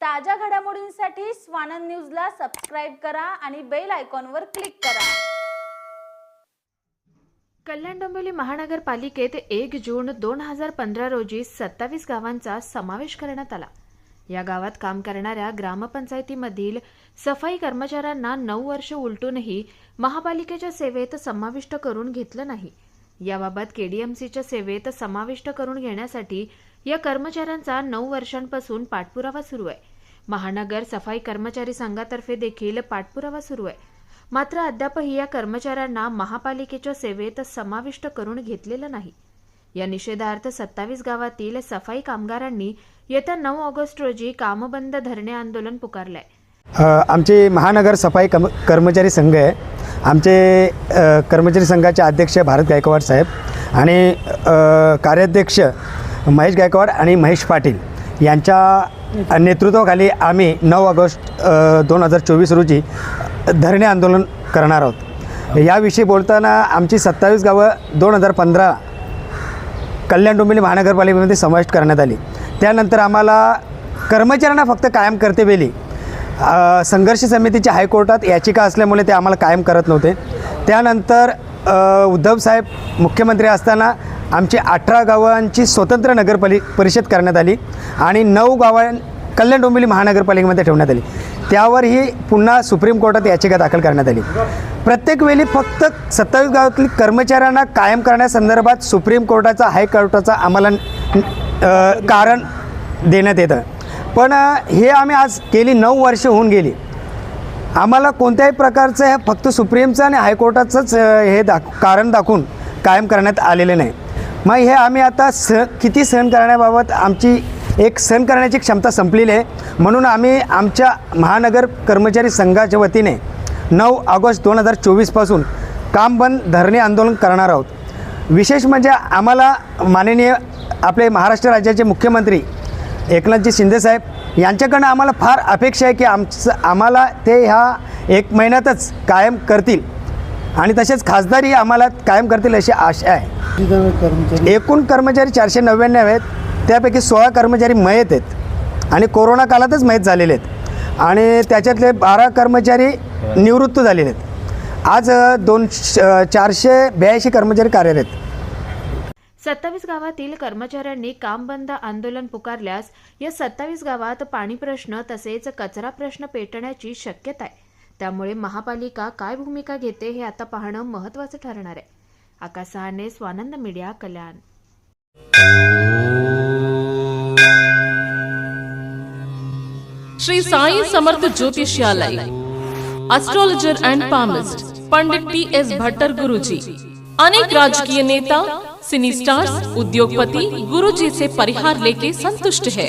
ताज्या घडामोडींसाठी स्वानंद न्यूजला सबस्क्राईब करा आणि बेल आयकॉनवर क्लिक करा. कल्याण डोंबिवली महानगरपालिकेत एक जून दोन हजार पंधरा रोजी सत्तावीस गावांचा समावेश करण्यात आला. या गावात काम करणाऱ्या ग्रामपंचायतीमधील सफाई कर्मचाऱ्यांना नऊ वर्ष उलटूनही महापालिकेच्या सेवेत समाविष्ट करून घेतलं नाही. याबाबत केडीएमसीच्या सेवेत समाविष्ट करून घेण्यासाठी या कर्मचाऱ्यांचा नऊ वर्षांपासून पाठपुरावा सुरू आहे. महानगर सफाई कर्मचारी संघातर्फे देखील पाठपुरावा सुरू आहे. मात्र अद्यापही या कर्मचाऱ्यांना महापालिकेच्या सेवेत समाविष्ट करून घेतलेलं नाही. या निषेधार्थ सत्तावीस गावातील सफाई कामगारांनी येत्या नऊ ऑगस्ट रोजी कामबंद धरणे आंदोलन पुकारलंय. आहे आमचे महानगर सफाई कम कर्मचारी संघ आहे. आमचे कर्मचारी संघाचे अध्यक्ष भारत गायकवाड साहेब आणि कार्याध्यक्ष महेश गायकवाड आणि महेश पाटील यांच्या नेतृत्वाखाली आम्ही नऊ ऑगस्ट दोन हजार चोवीस रोजी धरणे आंदोलन करणार आहोत. याविषयी बोलताना आमची सत्तावीस गावं दोन हजार पंधरा कल्याण डोंबिवली महानगरपालिकेमध्ये समाविष्ट करण्यात आली. त्यानंतर आम्हाला कर्मचाऱ्यांना फक्त कायम करते वेली. संघर्ष समितीच्या हायकोर्टात याचिका असल्यामुळे ते आम्हाला कायम करत नव्हते. त्यानंतर उद्धव उद्धवसाहेब मुख्यमंत्री असताना आमची अठरा गावांची स्वतंत्र नगरपाली परिषद करण्यात आली आणि नऊ गावां कल्याण डोंबिवली महानगरपालिकेमध्ये ठेवण्यात आली. त्यावरही पुन्हा सुप्रीम कोर्टात याचिका दाखल करण्यात आली. प्रत्येक वेळी फक्त सत्तावीस गावातील कर्मचाऱ्यांना कायम करण्यासंदर्भात सुप्रीम कोर्टाचा हायकोर्टाचा आम्हाला कारण देण्यात येतं. पण हे आम्ही आज गेली नऊ वर्ष होऊन गेली. आम्हाला कोणत्याही प्रकारचं फक्त सुप्रीमचं आणि हायकोर्टाचंच हे दाख कारण दाखवून कायम करण्यात आलेले नाही. मग हे आम्ही आता स किती सहन करण्याबाबत आमची एक सहन करण्याची क्षमता संपलेली आहे. म्हणून आम्ही आमच्या महानगर कर्मचारी संघाच्या वतीने नऊ ऑगस्ट दोन हजार चोवीसपासून काम बंद धरणे आंदोलन करणार आहोत. विशेष म्हणजे आम्हाला माननीय आपले महाराष्ट्र राज्याचे मुख्यमंत्री एकनाथजी शिंदेसाहेब यांच्याकडनं आम्हाला फार अपेक्षा आहे की आमचं आम्हाला ते ह्या एक महिन्यातच कायम करतील. आणि तसेच खासदारही आम्हाला कायम करतील अशी आशा आहे. एकूण कर्मचारी चारशे नव्याण्णव आहेत. त्यापैकी सोळा कर्मचारी मयत आहेत. आणि कोरोना काळातच मयत झालेले आहेत. आणि त्याच्यातले बारा कर्मचारी निवृत्त झालेले आहेत. आज दोन चारशे ब्याऐंशी कर्मचारी कार्यरत आहेत. सत्तावीस गावातील कर्मचाऱ्यांनी काम बंद आंदोलन पुकारल्यास या सत्तावीस गावात पाणी प्रश्न तसेच कचरा प्रश्न पेटण्याची शक्यता आहे. त्यामुळे महापालिका काय भूमिका घेते हे आता पाहणं महत्त्वाचं ठरणार आहे. आकाश सहाने Swanand media Kalyan. Shri Sai Samarth Jyotishalay astrologer and palmist Pandit T S Bhattar Guruji अनेक राजकीय नेता सिनी स्टार्स उद्योगपति गुरुजी से परिहार लेके संतुष्ट है.